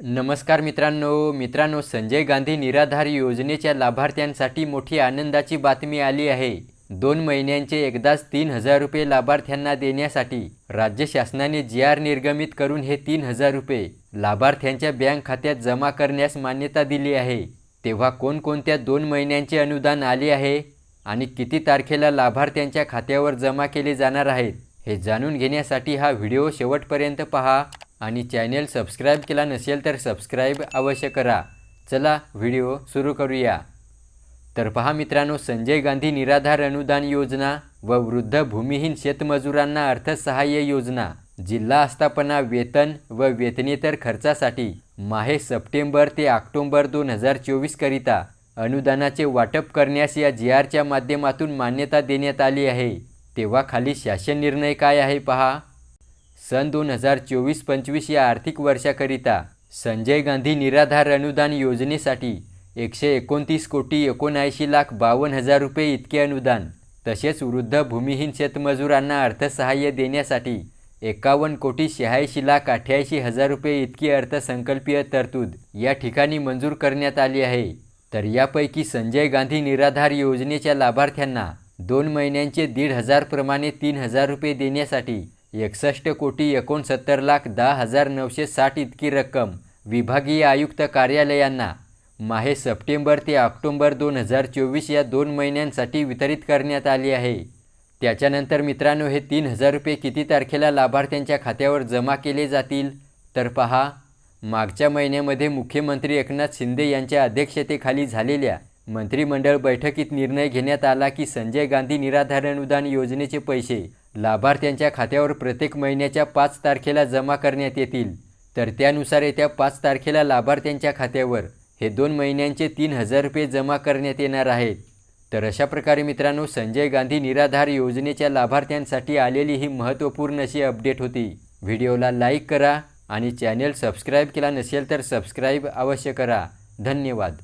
नमस्कार मित्रांनो मित्रांनो संजय गांधी निराधार योजनेच्या लाभार्थ्यांसाठी मोठी आनंदाची बातमी आली आहे. दोन महिन्यांचे एकदाच तीन हजार रुपये लाभार्थ्यांना देण्यासाठी राज्य शासनाने जी आर निर्गमित करून हे तीन हजार रुपये लाभार्थ्यांच्या बँक खात्यात जमा करण्यास मान्यता दिली आहे. तेव्हा कोणकोणत्या दोन महिन्यांचे अनुदान आले आहे आणि किती तारखेला लाभार्थ्यांच्या खात्यावर जमा केले जाणार आहेत हे जाणून घेण्यासाठी हा व्हिडिओ शेवटपर्यंत पहा. आणि चॅनेल सबस्क्राईब केला नसेल तर सबस्क्राईब अवश्य करा. चला व्हिडिओ सुरू करूया. तर पहा मित्रांनो संजय गांधी निराधार अनुदान योजना व वृद्ध भूमिहीन शेतमजुरांना अर्थसहाय्य योजना जिल्हा आस्थापना वेतन व वेतनेतर खर्चासाठी माहे सप्टेंबर ते ऑक्टोंबर दोन हजार चोवीसकरिता अनुदानाचे वाटप करण्यास या जी आरच्या माध्यमातून मान्यता देण्यात आली आहे. तेव्हा खाली शासन निर्णय काय आहे पहा. सन दोन हजार चोवीस पंचवीस या आर्थिक वर्षाकरिता संजय गांधी निराधार अनुदान योजनेसाठी एकशे एकोणतीस कोटी एकोणऐंशी लाख बावन्न हजार रुपये इतके अनुदान तसेच वृद्ध भूमिहीन शेतमजुरांना अर्थसहाय्य देण्यासाठी एकावन्न कोटी शहाऐंशी लाख अठ्ठ्याऐंशी हजार रुपये इतकी अर्थसंकल्पीय तरतूद या ठिकाणी मंजूर करण्यात आली आहे. तर यापैकी संजय गांधी निराधार योजनेच्या लाभार्थ्यांना दोन महिन्यांचे दीड हजारप्रमाणे तीन हजार रुपये देण्यासाठी एकसष्ट कोटी एकोणसत्तर लाख दहा हजार नऊशे साठ इतकी रक्कम विभागीय आयुक्त कार्यालयांना माहे सप्टेंबर ते ऑक्टोंबर दोन हजार चोवीस या दोन महिन्यांसाठी वितरित करण्यात आली आहे. त्याच्यानंतर मित्रांनो हे तीन हजार रुपये किती तारखेला लाभार्थ्यांच्या खात्यावर जमा केले जातील? तर पहा मागच्या महिन्यामध्ये मुख्यमंत्री एकनाथ शिंदे यांच्या अध्यक्षतेखाली झालेल्या मंत्रिमंडळ बैठकीत निर्णय घेण्यात आला की संजय गांधी निराधार अनुदान योजनेचे पैसे लाभार्थ्यांच्या खात्यावर प्रत्येक महिन्याच्या पाच तारखेला जमा करण्यात येतील. तर त्यानुसार येत्या पाच तारखेला लाभार्थ्यांच्या खात्यावर हे दोन महिन्यांचे तीन हजार रुपये जमा करण्यात येणार आहेत. तर अशा प्रकारे मित्रांनो संजय गांधी निराधार योजनेच्या लाभार्थ्यांसाठी आलेली ही महत्त्वपूर्ण अशी अपडेट होती. व्हिडिओला लाईक करा आणि चॅनेल सबस्क्राईब केला नसेल तर सबस्क्राईब अवश्य करा. धन्यवाद.